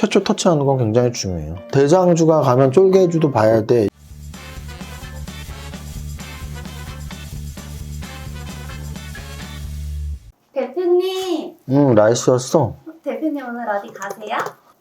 최초 터치하는 건 굉장히 중요해요. 대장주가 가면 쫄개주도 봐야 돼. 대표님, 음, 라이스였어. 대표님 오늘 어디 가세요?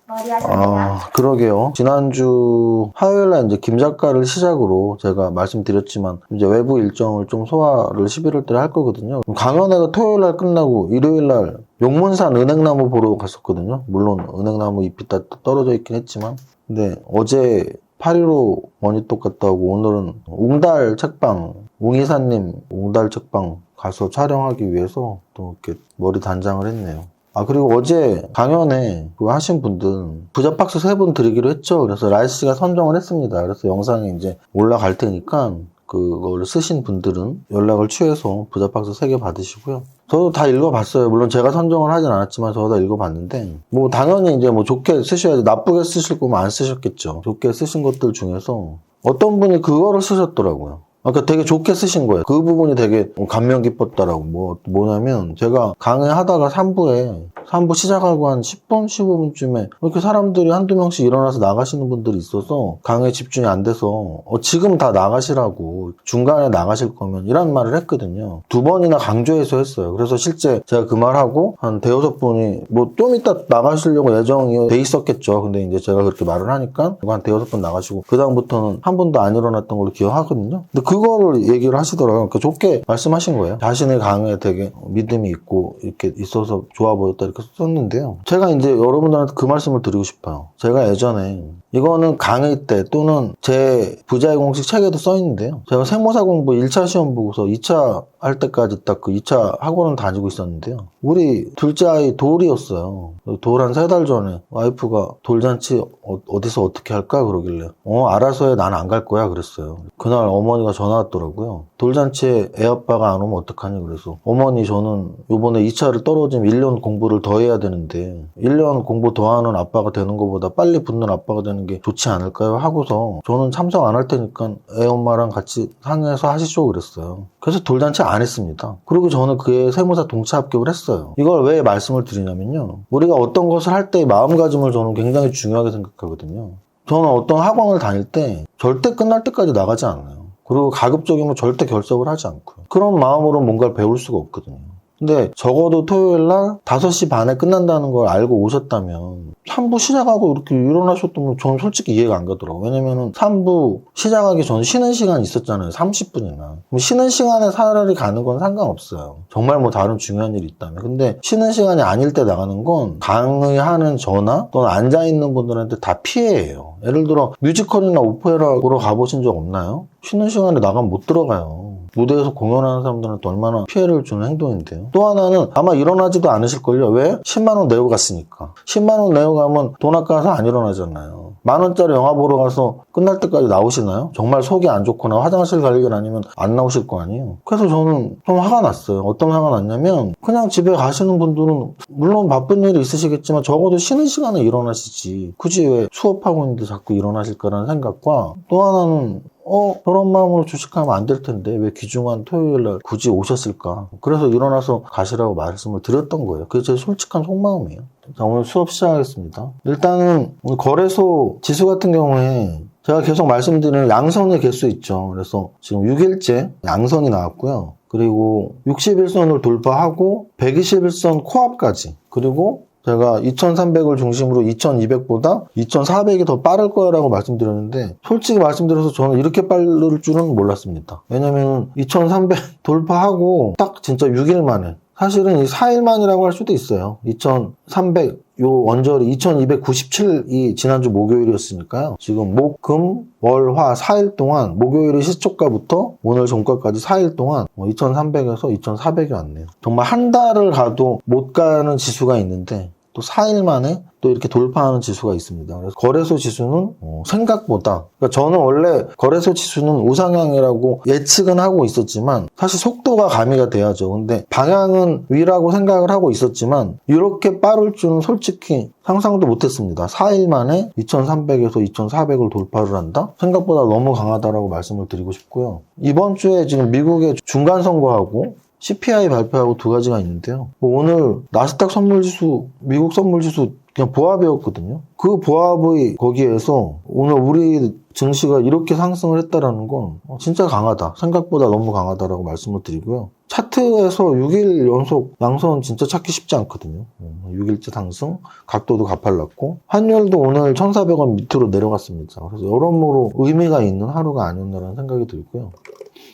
머리 하셨어요? 아, 그러게요. 지난주 화요일 날 이제 김 작가를 시작으로 제가 말씀드렸지만 이제 외부 일정을 좀 소화를 11월 달에 할 거거든요. 강연회가 토요일 날 끝나고 일요일 날 용문산 은행나무 보러 갔었거든요. 물론 은행나무 잎이 다 떨어져 있긴 했지만. 근데 어제 8.15 머니톡 갔다 오고 오늘은 웅달 책방, 웅이사님 웅달 책방 가서 촬영하기 위해서 또 이렇게 머리 단장을 했네요. 아 그리고 어제 강연에 그 하신 분들 부자 박스 세 분 드리기로 했죠. 그래서 라이스가 선정을 했습니다. 그래서 영상이 이제 올라갈 테니까 그걸 쓰신 분들은 연락을 취해서 부자 박스 세 개 받으시고요. 저도 다 읽어봤어요. 물론 제가 선정을 하진 않았지만 저도 다 읽어봤는데 뭐 당연히 이제 뭐 좋게 쓰셔야지 나쁘게 쓰실 거면 안 쓰셨겠죠. 좋게 쓰신 것들 중에서 어떤 분이 그거를 쓰셨더라고요. 그러니까 되게 좋게 쓰신 거예요. 그 부분이 되게 감명 깊었다라고. 뭐, 뭐냐면, 제가 강의 하다가 3부에, 3부 시작하고 한 10분, 15분쯤에, 이렇게 사람들이 한두 명씩 일어나서 나가시는 분들이 있어서, 강의에 집중이 안 돼서, 어, 지금 다 나가시라고, 중간에 나가실 거면, 이란 말을 했거든요. 두 번이나 강조해서 했어요. 그래서 실제 제가 그 말하고, 한 대여섯 분이, 뭐, 좀 이따 나가시려고 예정이 돼 있었겠죠. 근데 이제 제가 그렇게 말을 하니까, 한 대여섯 분 나가시고, 그다음부터는 한 번도 안 일어났던 걸로 기억하거든요. 근데 그거를 얘기를 하시더라고요. 그러니까 좋게 말씀하신 거예요. 자신의 강의에 되게 믿음이 있고 이렇게 있어서 좋아 보였다 이렇게 썼는데요. 제가 이제 여러분들한테 그 말씀을 드리고 싶어요. 제가 예전에 이거는 강의 때 또는 제 부자의 공식 책에도 써 있는데요. 제가 세무사 공부 1차 시험 보고서 2차 할 때까지 딱 그 2차 학원을 다니고 있었는데요. 우리 둘째 아이 돌이었어요. 돌 한 세 달 전에 와이프가 돌잔치 어, 디서 어떻게 할까 그러길래 어 알아서 해 나는 안갈 거야 그랬어요. 그날 어머니가 전화 왔더라고요. 돌잔치에 애 아빠가 안 오면 어떡하니 그래서 어머니 저는 요번에 2차를 떨어지면 1년 공부를 더 해야 되는데 1년 공부 더 하는 아빠가 되는 것보다 빨리 붙는 아빠가 되는 게 좋지 않을까요? 하고서 저는 참석 안 할 테니까 애 엄마랑 같이 상의해서 하시죠 그랬어요. 그래서 돌잔치 안 했습니다. 그리고 저는 그에 세무사 동차 합격을 했어요. 이걸 왜 말씀을 드리냐면요. 우리가 어떤 것을 할 때의 마음가짐을 저는 굉장히 중요하게 생각하거든요. 저는 어떤 학원을 다닐 때 절대 끝날 때까지 나가지 않아요. 그리고 가급적이면 절대 결석을 하지 않고요. 그런 마음으로 뭔가를 배울 수가 없거든요. 근데 적어도 토요일 날 5시 반에 끝난다는 걸 알고 오셨다면 3부 시작하고 이렇게 일어나셨다면 저는 솔직히 이해가 안 가더라고요. 왜냐면은 3부 시작하기 전에 쉬는 시간이 있었잖아요. 30분이나. 쉬는 시간에 차라리 가는 건 상관없어요. 정말 뭐 다른 중요한 일이 있다면. 근데 쉬는 시간이 아닐 때 나가는 건 강의하는 저나 또는 앉아있는 분들한테 다 피해예요. 예를 들어 뮤지컬이나 오페라 보러 가보신 적 없나요? 쉬는 시간에 나가면 못 들어가요. 무대에서 공연하는 사람들한테 얼마나 피해를 주는 행동인데요. 또 하나는 아마 일어나지도 않으실걸요. 왜? 10만원 내고 갔으니까. 10만원 내고 가면 돈 아까워서 안 일어나잖아요. 만원짜리 영화 보러 가서 끝날 때까지 나오시나요? 정말 속이 안 좋거나 화장실 갈 일 아니면 안 나오실 거 아니에요. 그래서 저는 좀 화가 났어요. 어떤 화가 났냐면 그냥 집에 가시는 분들은 물론 바쁜 일이 있으시겠지만 적어도 쉬는 시간에 일어나시지. 굳이 왜 수업하고 있는데 자꾸 일어나실까라는 생각과 또 하나는 어, 저런 마음으로 주식하면 안 될 텐데 왜 귀중한 토요일 날 굳이 오셨을까? 그래서 일어나서 가시라고 말씀을 드렸던 거예요. 그게 제 솔직한 속마음이에요. 자, 오늘 수업 시작하겠습니다. 일단은 거래소 지수 같은 경우에 제가 계속 말씀드리는 양선의 개수 있죠. 그래서 지금 6일째 양선이 나왔고요. 그리고 61선을 돌파하고 121선 코앞까지 그리고 제가 2300을 중심으로 2200보다 2400이 더 빠를 거라고 말씀드렸는데 솔직히 말씀드려서 저는 이렇게 빠를 줄은 몰랐습니다. 왜냐면 2300 돌파하고 딱 진짜 6일 만에 사실은 이 4일 만이라고 할 수도 있어요. 2300, 요 원절이 2297이 지난주 목요일이었으니까요. 지금 목, 금, 월, 화 4일 동안 목요일이 시초가부터 오늘 종가까지 4일 동안 2300에서 2400이 왔네요. 정말 한 달을 가도 못 가는 지수가 있는데 또 4일 만에 또 이렇게 돌파하는 지수가 있습니다. 그래서 거래소 지수는 어, 생각보다 그러니까 저는 원래 거래소 지수는 우상향이라고 예측은 하고 있었지만 사실 속도가 가미가 돼야죠. 근데 방향은 위라고 생각을 하고 있었지만 이렇게 빠를 줄은 솔직히 상상도 못했습니다. 4일 만에 2300에서 2400을 돌파를 한다? 생각보다 너무 강하다라고 말씀을 드리고 싶고요. 이번 주에 지금 미국의 중간 선거하고 CPI 발표하고 두 가지가 있는데요. 뭐 오늘 나스닥 선물지수, 미국 선물지수 그냥 보합이었거든요. 그 보합의 거기에서 오늘 우리 증시가 이렇게 상승을 했다라는 건 어, 진짜 강하다. 생각보다 너무 강하다라고 말씀을 드리고요. 차트에서 6일 연속 양선 진짜 찾기 쉽지 않거든요. 6일째 상승, 각도도 가팔랐고 환율도 오늘 1,400원 밑으로 내려갔습니다. 그래서 여러모로 의미가 있는 하루가 아니었나라는 생각이 들고요.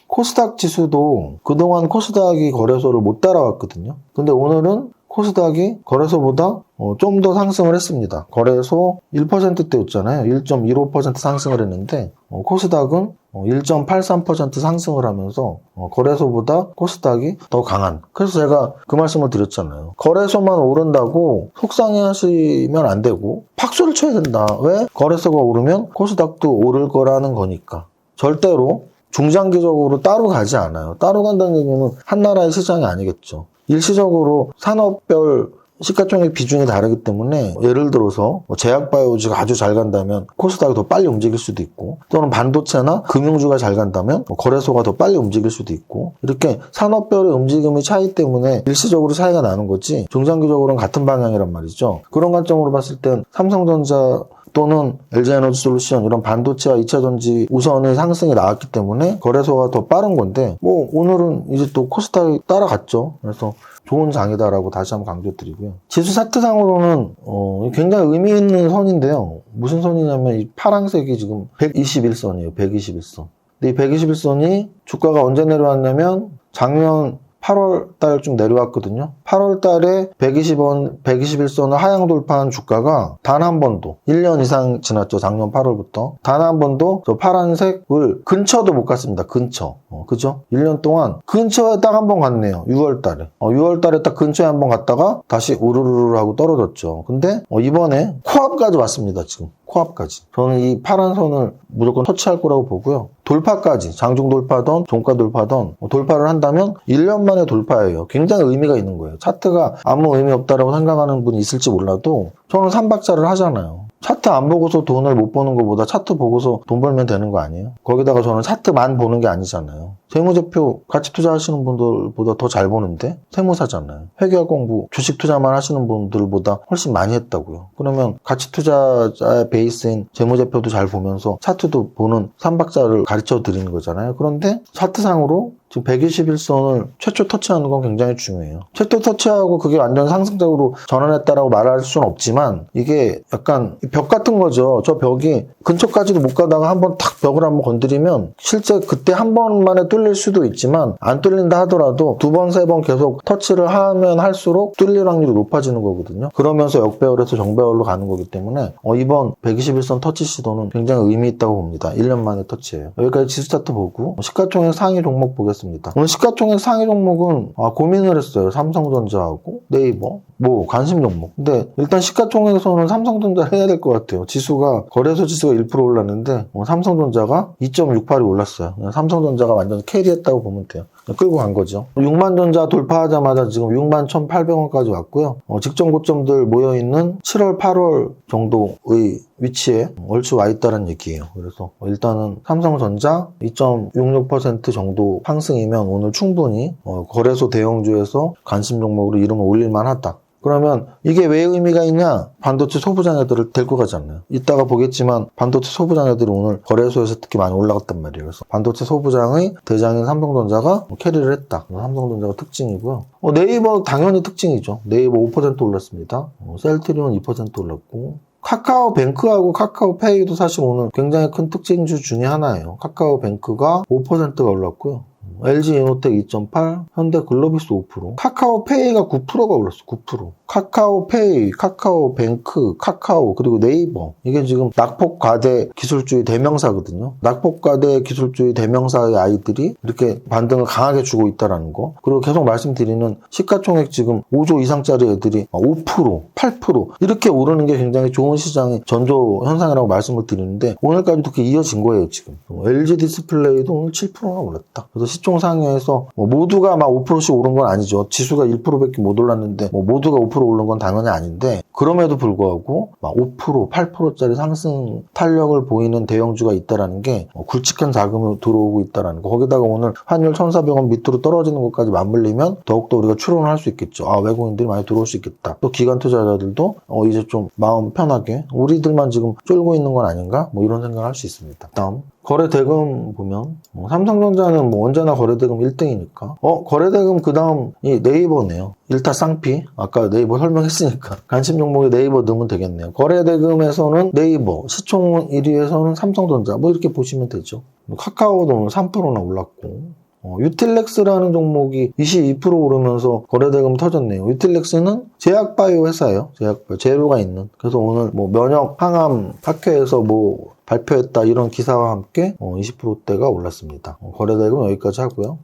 코스닥 지수도 그동안 코스닥이 거래소를 못 따라왔거든요. 근데 오늘은 코스닥이 거래소보다 어, 좀 더 상승을 했습니다. 거래소 1%대였잖아요. 1.15% 상승을 했는데 어, 코스닥은 1.83% 상승을 하면서 어, 거래소보다 코스닥이 더 강한. 그래서 제가 그 말씀을 드렸잖아요. 거래소만 오른다고 속상해 하시면 안 되고 박수를 쳐야 된다. 왜? 거래소가 오르면 코스닥도 오를 거라는 거니까. 절대로 중장기적으로 따로 가지 않아요. 따로 간다는 얘기는 한 나라의 시장이 아니겠죠. 일시적으로 산업별 시가총액 비중이 다르기 때문에 예를 들어서 뭐 제약바이오주가 아주 잘 간다면 코스닥이 더 빨리 움직일 수도 있고 또는 반도체나 금융주가 잘 간다면 뭐 거래소가 더 빨리 움직일 수도 있고 이렇게 산업별의 움직임의 차이 때문에 일시적으로 차이가 나는 거지 중장기적으로는 같은 방향이란 말이죠. 그런 관점으로 봤을 땐 삼성전자 또는 LG에너지 솔루션 이런 반도체와 2차 전지 우선의 상승이 나왔기 때문에 거래소가 더 빠른 건데 뭐 오늘은 이제 또 코스닥이 따라갔죠. 그래서 좋은 장이다라고 다시 한번 강조드리고요. 지수 차트상으로는 어, 굉장히 의미 있는 선인데요. 무슨 선이냐면 이 파란색이 지금 121선이에요. 121선. 근데 이 121선이 주가가 언제 내려왔냐면 작년 8월 달쯤 내려왔거든요. 8월 달에 120원, 121선을 하향 돌파한 주가가 단 한 번도 1년 이상 지났죠. 작년 8월부터. 단 한 번도 저 파란색을 근처도 못 갔습니다. 근처. 어, 그죠? 1년 동안 근처에 딱 한 번 갔네요. 6월 달에. 어, 6월 달에 딱 근처에 한 번 갔다가 다시 우르르르 하고 떨어졌죠. 근데 어, 이번에 코앞까지 왔습니다. 지금. 코앞까지. 저는 이 파란 선을 무조건 터치할 거라고 보고요. 돌파까지, 장중 돌파던, 종가 돌파던, 뭐 돌파를 한다면 1년 만에 돌파예요. 굉장히 의미가 있는 거예요. 차트가 아무 의미 없다라고 생각하는 분이 있을지 몰라도 저는 3박자를 하잖아요. 차트 안 보고서 돈을 못 버는 것보다 차트 보고서 돈 벌면 되는 거 아니에요? 거기다가 저는 차트만 보는 게 아니잖아요. 세무제표 같이 투자하시는 분들보다 더 잘 보는데 세무사잖아요. 회계학 공부, 주식 투자만 하시는 분들보다 훨씬 많이 했다고요. 그러면 가치 투자자의 베이스인 재무제표도 잘 보면서 차트도 보는 3박자를 가르쳐 드리는 거잖아요. 그런데 차트상으로 지금 121선을 최초 터치하는 건 굉장히 중요해요. 최초 터치하고 그게 완전 상승적으로 전환했다라고 말할 수는 없지만 이게 약간 벽 같은 거죠. 저 벽이 근처까지도 못 가다가 한번 탁 벽을 한번 건드리면 실제 그때 한 번만에 뚫릴 수도 있지만 안 뚫린다 하더라도 두 번, 세 번 계속 터치를 하면 할수록 뚫릴 확률이 높아지는 거거든요. 그러면서 역배열에서 정배열로 가는 거기 때문에 어, 이번 121선 터치 시도는 굉장히 의미 있다고 봅니다. 1년 만에 터치예요. 여기까지 지수 차트 보고 시가총액 상위 종목 보겠습니다. 오늘 시가총액 상위 종목은 아, 고민을 했어요. 삼성전자하고 네이버 뭐 관심 종목. 근데 일단 시가총액에서는 삼성전자를 해야 될 것 같아요. 지수가 거래소 지수가 1% 올랐는데 어, 삼성전자가 2.68이 올랐어요. 삼성전자가 완전 캐리했다고 보면 돼요. 끌고 간 거죠. 6만 전자 돌파하자마자 지금 6만 1,800원까지 왔고요. 어, 직전 고점들 모여 있는 7월, 8월 정도의 위치에 얼추 와 있다는 얘기예요. 그래서 일단은 삼성전자 2.66% 정도 상승이면 오늘 충분히 어, 거래소 대형주에서 관심 종목으로 이름을 올릴만 하다. 그러면 이게 왜 의미가 있냐? 반도체 소부장애들을 데리고 가지 않나요? 이따가 보겠지만 반도체 소부장애들이 오늘 거래소에서 특히 많이 올라갔단 말이에요. 그래서 반도체 소부장의 대장인 삼성전자가 뭐 캐리를 했다. 삼성전자가 특징이고요. 어, 네이버 당연히 특징이죠. 네이버 5% 올랐습니다. 어, 셀트리온 2% 올랐고 카카오뱅크하고 카카오페이도 사실 오늘 굉장히 큰 특징주 중에 하나예요. 카카오뱅크가 5%가 올랐고요. LG 이노텍 2.8, 현대 글로비스 5%, 카카오페이가 9%가 올랐어. 9%. 카카오페이, 카카오뱅크, 카카오 그리고 네이버 이게 지금 낙폭과대 기술주의 대명사거든요. 낙폭과대 기술주의 대명사의 아이들이 이렇게 반등을 강하게 주고 있다라는 거. 그리고 계속 말씀드리는 시가총액 지금 5조 이상짜리 애들이 5%, 8% 이렇게 오르는 게 굉장히 좋은 시장의 전조 현상이라고 말씀을 드리는데 오늘까지도 그게 이어진 거예요 지금. LG 디스플레이도 오늘 7%가 올랐다. 그래서 시총 상위에서 뭐 모두가 막 5%씩 오른 건 아니죠. 지수가 1%밖에 못 올랐는데 뭐 모두가 5% 0% 오른 건 당연히 아닌데 그럼에도 불구하고 막 5%, 8%짜리 상승 탄력을 보이는 대형주가 있다라는 게 어, 굵직한 자금이 들어오고 있다라는 거. 거기다가 오늘 환율 1,400원 밑으로 떨어지는 것까지 맞물리면 더욱더 우리가 추론을 할 수 있겠죠. 아, 외국인들이 많이 들어올 수 있겠다. 또 기관 투자자들도 어, 이제 좀 마음 편하게 우리들만 지금 쫄고 있는 건 아닌가? 뭐 이런 생각을 할 수 있습니다. 다음. 거래 대금 보면 어, 삼성전자는 뭐 언제나 거래 대금 1등이니까. 어 거래 대금 그 다음 이 네이버네요. 일타 쌍피? 아까 네이버 설명했으니까. 관심 종목에 네이버 넣으면 되겠네요. 거래 대금에서는 네이버 시총 1위에서는 삼성전자 뭐 이렇게 보시면 되죠. 카카오도 오늘 3%나 올랐고. 어, 유틸렉스라는 종목이 22% 오르면서 거래대금 터졌네요. 유틸렉스는 제약바이오 회사예요. 제약바이오 재료가 있는. 그래서 오늘 뭐 면역 항암 학회에서 뭐 발표했다 이런 기사와 함께 어, 20%대가 올랐습니다. 어, 거래 대금 여기까지 하고요.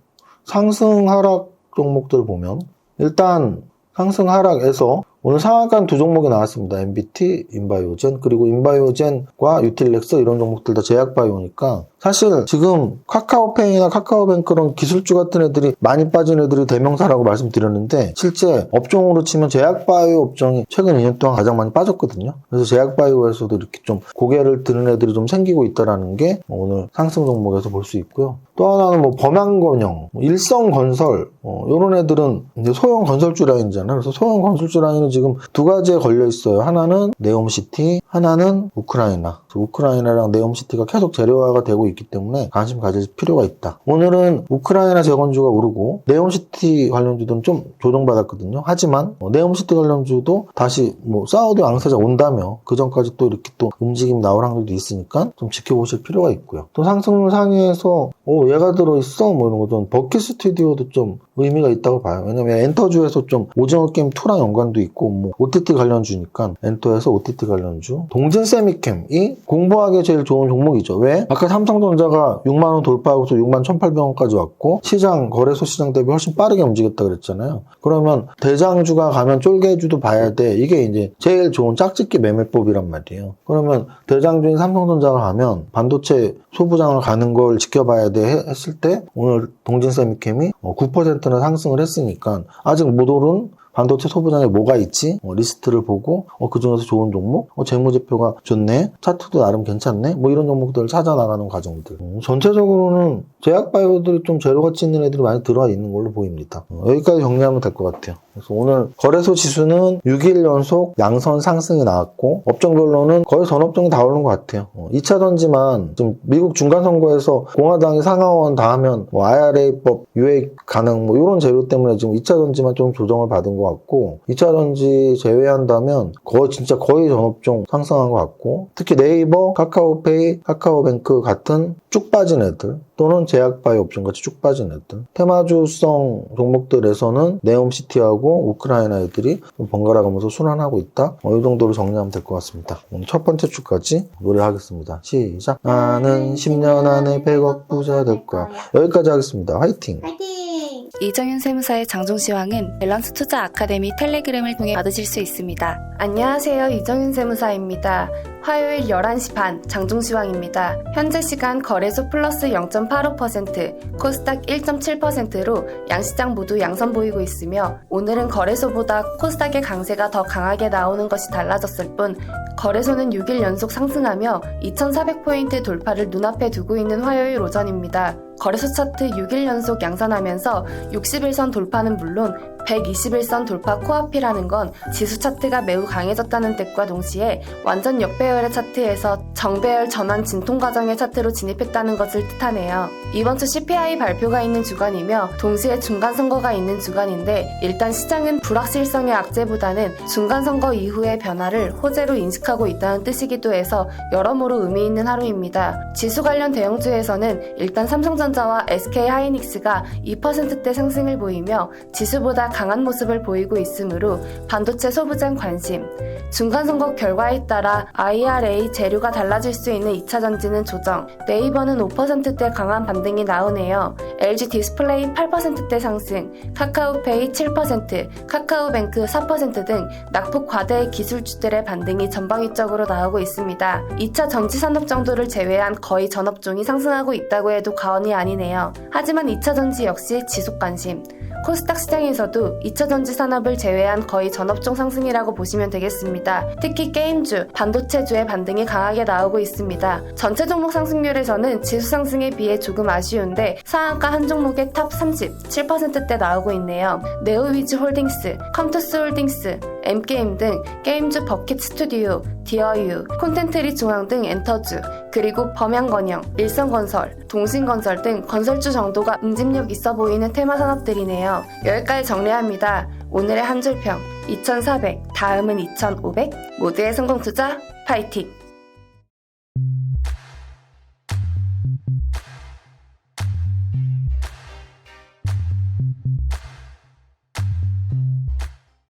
상승 하락 종목들 보면 일단 상승 하락에서 오늘 상한가 두 종목이 나왔습니다. MBT, 인바이오젠 그리고 인바이오젠과 유틸렉스 이런 종목들 다 제약바이오니까 사실 지금 카카오페이나 카카오뱅 그런 기술주 같은 애들이 많이 빠진 애들이 대명사라고 말씀드렸는데 실제 업종으로 치면 제약바이오 업종이 최근 2년 동안 가장 많이 빠졌거든요. 그래서 제약바이오에서도 이렇게 좀 고개를 드는 애들이 좀 생기고 있다라는 게 오늘 상승 종목에서 볼 수 있고요. 또 하나는 뭐 범양건영, 뭐 일성건설 어, 이런 애들은 이제 소형 건설주 라인이잖아요. 그래서 소형 건설주 라인은 지금 두 가지에 걸려 있어요. 하나는 네옴시티, 하나는 우크라이나. 우크라이나랑 네옴시티가 계속 재료화가 되고 있기 때문에 관심 가질 필요가 있다. 오늘은 우크라이나 재건주가 오르고 네옴시티 관련주들은 좀 조정받았거든요. 하지만 어, 네옴시티 관련주도 다시 뭐 사우디 왕세자 온다며 그 전까지 또 이렇게 또 움직임 나올 확률도 있으니까 좀 지켜보실 필요가 있고요. 또 상승 상위에서 오 얘가 들어있어 뭐 이런 거좀 버킷 스튜디오도 좀 의미가 있다고 봐요. 왜냐면 엔터주에서 좀 오징어 게임 2랑 연관도 있고 뭐 OTT 관련주니까 엔터에서 OTT 관련주 동진 세미캠이 공부하기 제일 좋은 종목이죠. 왜? 아까 삼성 전자가 6만 원 돌파하고서 6만 1,800원까지 왔고 시장 거래소 시장 대비 훨씬 빠르게 움직였다 그랬잖아요. 그러면 대장주가 가면 쫄개주도 봐야 돼. 이게 이제 제일 좋은 짝짓기 매매법이란 말이에요. 그러면 대장주인 삼성전자가 가면 반도체 소부장을 가는 걸 지켜봐야 돼 했을 때 오늘 동진 세미캠이 9%나 상승을 했으니까 아직 못 오른 반도체 소부장에 뭐가 있지? 어, 리스트를 보고 어, 그 중에서 좋은 종목, 어, 재무제표가 좋네, 차트도 나름 괜찮네, 뭐 이런 종목들을 찾아 나가는 과정들. 어, 전체적으로는 제약바이오들이 좀 재료 가치 있는 애들이 많이 들어와 있는 걸로 보입니다. 어, 여기까지 정리하면 될 것 같아요. 그래서 오늘 거래소 지수는 6일 연속 양선 상승이 나왔고 업종별로는 거의 전 업종이 다 오른 것 같아요. 2차 전지만 지금 미국 중간 선거에서 공화당이 상하원 다 하면 뭐 IRA법 유예 가능 뭐 이런 재료 때문에 지금 2차 전지만 좀 조정을 받은 것 같고 2차 전지 제외한다면 거의 진짜 거의 전 업종 상승한 것 같고 특히 네이버, 카카오페이, 카카오뱅크 같은 쭉 빠진 애들 또는 제약바이오 업종 같이 쭉 빠진 애들 테마주성 종목들에서는 네옴시티하고 우크라이나 애들이 좀 번갈아 가면서 순환하고 있다 어, 이 정도로 정리하면 될 것 같습니다 오늘 첫 번째 주까지 노래하겠습니다 시작 나는 10년 안에 100억 부자 될 거야 여기까지 하겠습니다 화이팅 파이팅! 이정윤 세무사의 장종시황은 밸런스 투자 아카데미 텔레그램을 통해 받으실 수 있습니다. 안녕하세요. 이정윤 세무사입니다. 화요일 11시 반 장종시황입니다. 현재 시간 거래소 플러스 0.85%, 코스닥 1.7%로 양시장 모두 양선 보이고 있으며 오늘은 거래소보다 코스닥의 강세가 더 강하게 나오는 것이 달라졌을 뿐 거래소는 6일 연속 상승하며 2400포인트 돌파를 눈앞에 두고 있는 화요일 오전입니다. 거래소 차트 6일 연속 양산하면서 61선 돌파는 물론 121선 돌파 코앞이라는 건 지수 차트가 매우 강해졌다는 뜻과 동시에 완전 역배 열의 차트에서 정배열 전환 진통 과정의 차트로 진입했다는 것을 뜻하네요. 이번 주 CPI 발표가 있는 주간이며 동시에 중간 선거가 있는 주간인데 일단 시장은 불확실성의 악재보다는 중간 선거 이후의 변화를 호재로 인식하고 있다는 뜻이기도 해서 여러모로 의미 있는 하루입니다. 지수 관련 대형주에서는 일단 삼성전자와 SK 하이닉스가 2%대 상승을 보이며 지수보다 강한 모습을 보이고 있으므로 반도체 소부장 관심, 중간 선거 결과에 따라 IRA 재료가 달라질 수 있는 2차 전지는 조정, 네이버는 5%대 강한 반등이 나오네요. LG 디스플레이 8%대 상승, 카카오페이 7%, 카카오뱅크 4%등 낙폭 과대의 기술주들의 반등이 전방위적으로 나오고 있습니다. 2차 전지 산업 정도를 제외한 거의 전 업종이 상승하고 있다고 해도 과언이 아니네요. 하지만 2차 전지 역시 지속 관심, 코스닥 시장에서도 2차 전지 산업을 제외한 거의 전업종 상승이라고 보시면 되겠습니다. 특히 게임주, 반도체주의 반등이 강하게 나오고 있습니다. 전체 종목 상승률에서는 지수 상승에 비해 조금 아쉬운데 상한가 한 종목의 탑 30, 7%대 나오고 있네요. 네오위즈 홀딩스, 컴투스 홀딩스, M게임 등 게임주 버킷 스튜디오, 디어유, 콘텐트리 중앙 등 엔터주, 그리고 범양건영, 일성건설, 동신건설 등 건설주 정도가 응집력 있어 보이는 테마 산업들이네요. 여기까지 정리합니다. 오늘의 한 줄평 2400, 다음은 2500, 모두의 성공 투자 파이팅!